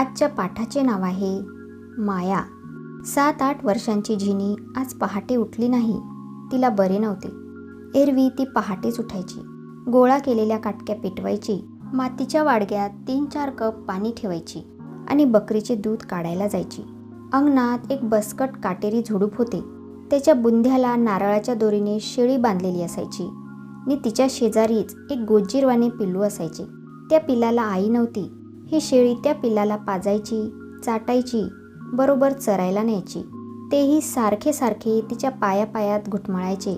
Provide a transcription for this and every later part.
आजच्या पाठाचे नाव आहे माया. सात आठ वर्षांची झिनी आज पहाटे उठली नाही. तिला बरे नव्हते. एरवी ती पहाटेच उठायची. गोळा केलेल्या काटक्या पेटवायची. मातीच्या वाडग्यात तीन चार कप पाणी ठेवायची आणि बकरीचे दूध काढायला जायची. अंगणात एक बसकट काटेरी झुडूप होते. त्याच्या बुंध्याला नारळाच्या दोरीने शेळी बांधलेली असायची. आणि तिच्या शेजारीच एक गोजीरवाने पिल्लू असायचे. त्या पिल्लाला आई नव्हती. ही शेळी त्या पिल्लाला पाजायची चाटायची बरोबर चरायला न्यायची. तेही सारखे सारखे तिच्या पायापायात घुटमळायचे.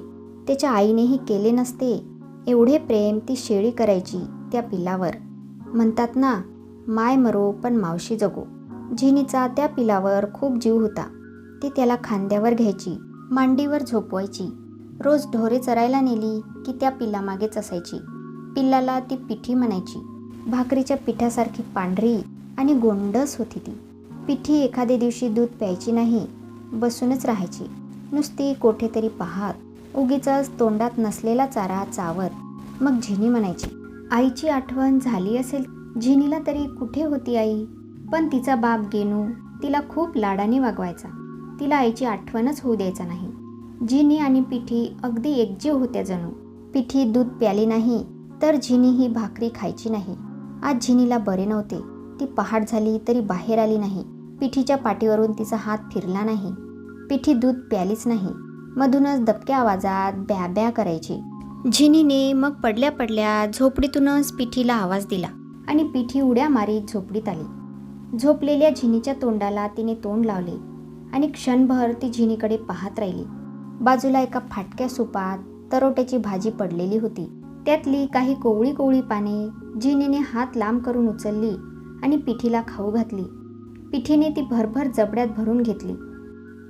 त्याच्या आईनेही केले नसते. एवढे प्रेम ती शेळी करायची त्या पिल्लावर म्हणतात ना माय मरो पण मावशी जगो. झिनीचा त्या पिलावर खूप जीव होता. ती त्याला खांद्यावर घ्यायची मांडीवर झोपवायची. रोज ढोरे चरायला नेली की त्या पिल्लामागेच असायची. पिल्लाला ती पिठी म्हणायची. भाकरीच्या पिठासारखी पांढरी आणि गोंडस होती ती. पिठी एखाद्या दिवशी दूध प्यायची नाही बसूनच राहायची. नुसती कोठेतरी पाहात उगीचाच तोंडात नसलेला चारा चावत मग झिनी म्हणायची आईची आठवण झाली असेल झिनीला तरी कुठे होती आई? पण तिचा बाप गेनू तिला खूप लाडाने वागवायचा. तिला आईची आठवणच होऊ द्यायचा नाही. झिनी आणि पिठी अगदी एकजीव होत्या जणू. पिठी दूध प्याली नाही तर झिनी ही भाकरी खायची नाही. आज झिनीला बरे नव्हते. ती पहाट झाली तरी बाहेर आली नाही. पिठीच्या पाठीवरून तिचा हात फिरला नाही. पिठी दूध प्यालीच नाही. मधूनच दबक्या आवाजात ब्या ब्या करायची. झिनीने मग पडल्या पडल्या झोपडीतूनच पिठीला आवाज दिला आणि पिठी उड्या मारीत झोपडीत आली. झोपलेल्या झिनीच्या तोंडाला तिने तोंड लावले आणि क्षणभर ती झिनीकडे पाहत राहिली. बाजूला एका फाटक्या सुपात तरोट्याची भाजी पडलेली होती. त्यातली काही कोवळी कोवळी पाने झिनीने हात लांब करून उचलली आणि पिठीला खाऊ घातली. पिठीने ती भरभर जबड्यात भरून घेतली.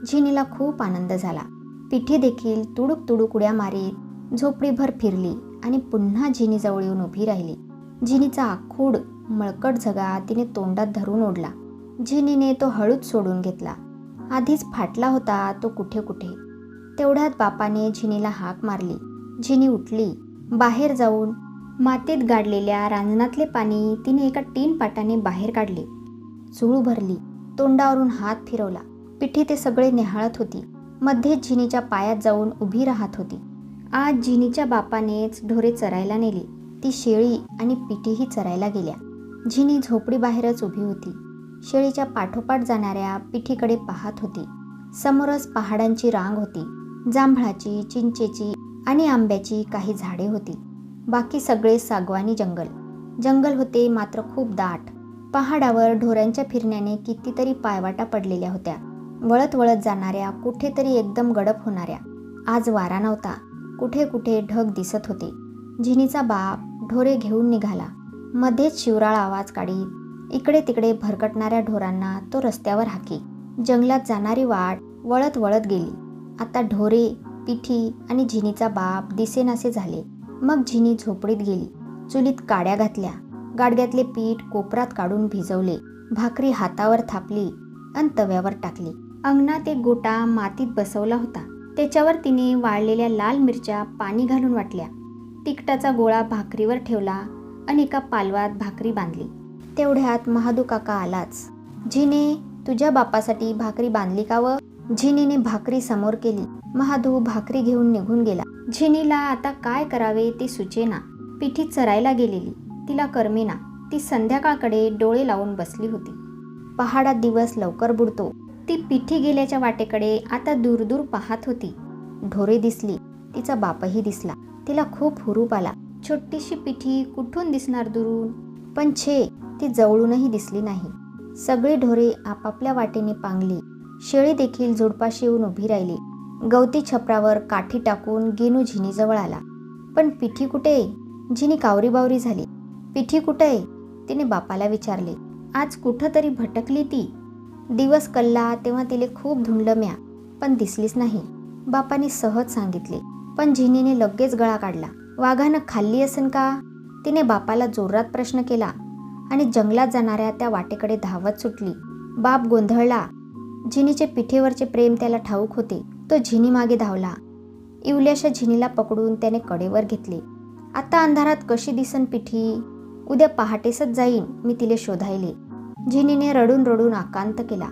जिनीला खूप आनंद झाला. पिठी देखील तुडुक तुडुक उड्या मारीत झोपडीभर फिरली आणि पुन्हा जिनीजवळ येऊन उभी राहिली. जिनीचा आखूड मळकट झगा तिने तोंडात धरून ओढला. जिनीने तो हळूच सोडून घेतला. आधीच फाटला होता तो कुठे कुठे. तेवढ्यात बापाने जिनीला हाक मारली. झिनी उठली. बाहेर जाऊन मातीत गाडलेल्या रांजणातले पाणी तिने एका टीन पाटाने बाहेर काढले. चूळ भरली. तोंडावरून हात फिरवला. पिठी ते सगळे निहाळत होती. मध्येच जिनीच्या पायात जाऊन उभी राहत होती. आज जिनीच्या बापानेच ढोरे चरायला नेली. ती शेळी आणि पिठीही चरायला गेल्या. झिनी झोपडी बाहेरच उभी होती. शेळीच्या पाठोपाठ जाणाऱ्या पिठीकडे पाहत होती. समोरच पहाडांची रांग होती. जांभळाची चिंचेची आणि आंब्याची काही झाडे होती. बाकी सगळे सागवानी जंगल. जंगल होते मात्र खूप दाट. पहाडावर ढोरांच्या फिरण्याने कितीतरी पायवाटा पडलेल्या होत्या. वळत वळत जाणाऱ्या कुठेतरी एकदम गडप होणाऱ्या. आज वारा नव्हता. कुठे कुठे ढग दिसत होते. झिनीचा बाप ढोरे घेऊन निघाला. मध्येच शिवराळ आवाज काढीत इकडे तिकडे भरकटणाऱ्या ढोरांना तो रस्त्यावर हाकी. जंगलात जाणारी वाट वळत वळत गेली. आता ढोरे पिठी आणि झिनीचा बाप दिसेनासे झाले. मग झिनी झोपडीत गेली. चुलीत काड्या घातल्या. गाडग्यातले पीठ कोपरात काढून भिजवले. भाकरी हातावर थापली आणि तव्यावर टाकली. अंगणात एक गोटा मातीत बसवला होता. त्याच्यावर तिने वाळलेल्या लाल मिरच्या पाणी घालून वाटल्या. तिखटाचा गोळा भाकरीवर ठेवला आणि एका पालवात भाकरी बांधली. तेवढ्यात महादू काका आलाच. झिने तुझ्या बापासाठी भाकरी बांधली का व? झिनीने भाकरी समोर केली. महादू भाकरी घेऊन निघून गेला. झिनीला आता काय करावे ते सुचेना. पिठी चरायला गेलेली. तिला करमेना. ती संध्याकाळकडे डोळे लावून बसली होती. पहाडात दिवस लवकर बुडतो. ती पिठी गेल्याच्या वाटेकडे आता दूर दूर पाहत होती. ढोरे दिसली. तिचा बापही दिसला. तिला खूप हुरूप आला. छोटीशी पिठी कुठून दिसणार दुरून? पण छे ती जवळूनही दिसली नाही. सगळी ढोरे आपापल्या वाटेने पांगली. शेळी देखील झुडपाशी येऊन उभी राहिली. गवती छपरावर काठी टाकून गेनू झिनीजवळ आला. पण पिठी कुठे? झिनी कावरीबावरी झाली. पिठी कुठे? आहे तिने बापाला विचारले. आज कुठं तरी भटकली ती. दिवस कल्ला तेव्हा तिले खूप धुंडलं म्या पण दिसलीच नाही. बापाने सहज सांगितले. पण झिनीने लगेच गळा काढला. वाघानं खाल्ली असन का? तिने बापाला जोरात प्रश्न केला आणि जंगलात जाणाऱ्या त्या वाटेकडे धावत सुटली. बाप गोंधळला. झिनीचे पिठेवरचे प्रेम त्याला ठाऊक होते. तो झिनी मागे धावला. इवल्याशा झिनीला पकडून त्याने कडेवर घेतले. आता अंधारात कशी दिसन पिठी? उद्या पहाटेसच जाईन मी तिले शोधायले. झिनीने रडून रडून आकांत केला.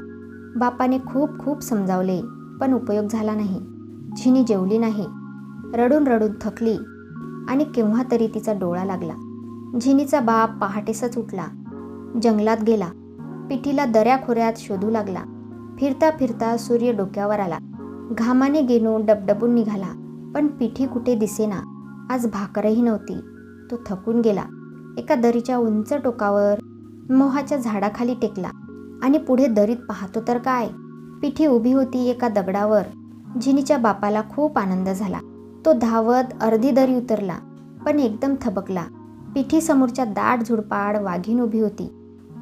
बापाने खूप खूप समजावले पण उपयोग झाला नाही. झिनी जेवली नाही. रडून रडून थकली. आणि केव्हा तरी तिचा डोळा लागला. झिनीचा बाप पहाटेसच उठला. जंगलात गेला. पिठीला दऱ्याखोऱ्यात शोधू लागला. फिरता फिरता सूर्य डोक्यावर आला. घामाने गेनू डबडबून निघाला पण पिठी कुठे दिसेना. आज भाकरही नव्हती. तो थकून गेला. एका दरीच्या उंच टोकावर मोहाच्या झाडाखाली टेकला. आणि पुढे दरीत पाहतो तर काय? पिठी उभी होती एका दगडावर. जिनीच्या बापाला खूप आनंद झाला. तो धावत अर्धी दरी उतरला पण एकदम थबकला. पिठीसमोरच्या दाट झुडपाड वाघीण उभी होती.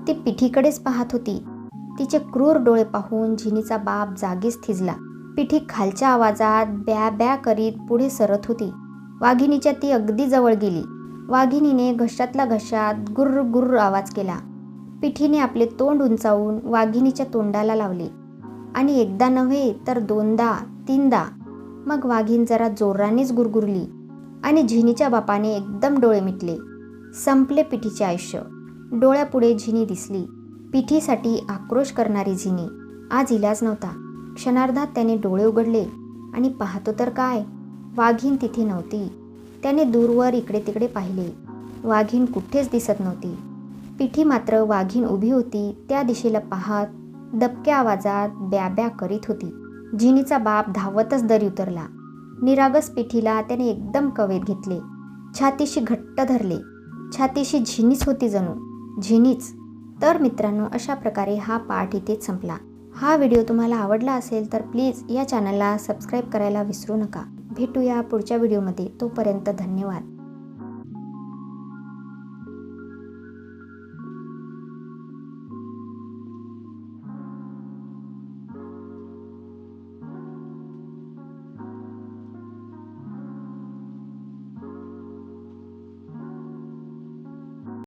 ती पिठीकडेच पाहत होती. तिचे क्रूर डोळे पाहून झिनीचा बाप जागीच थिजला. पिठी खालच्या आवाजात ब्या ब्या करीत पुढे सरत होती. वाघिणीच्या ती अगदी जवळ गेली. वाघिणीने घशातला घशात गुर्र गुर्र आवाज केला. पिठीने आपले तोंड उंचावून वाघिणीच्या तोंडाला लावले. आणि एकदा नव्हे तर दोनदा तीनदा. मग वाघीण जरा जोरानेच गुरगुरली आणि झिनीच्या बापाने एकदम डोळे मिटले. संपले पिठीचे आयुष्य. डोळ्यापुढे झिनी दिसली. पिठीसाठी आक्रोश करणारी झिनी आज इलाज नव्हता. क्षणार्धात त्याने डोळे उघडले आणि पाहतो तर काय? वाघीण तिथे नव्हती. त्याने दूरवर इकडे तिकडे पाहिले. वाघीण कुठेच दिसत नव्हती. पिठी मात्र वाघीण उभी होती त्या दिशेला पाहत दबक्या आवाजात ब्या ब्या करीत होती. जिनीचा बाप धावतच दरी उतरला. निरागस पिठीला त्याने एकदम कवेत घेतले. छातीशी घट्ट धरले. छातीशी झिनीच होती जणू. झिनीच. तर मित्रांनो अशा प्रकारे हा पाठ इथेच संपला. हा व्हिडिओ तुम्हाला आवडला असेल तर प्लीज या चॅनलला सबस्क्राईब करायला विसरू नका. भेटूया पुढच्या व्हिडिओमध्ये. तोपर्यंत धन्यवाद.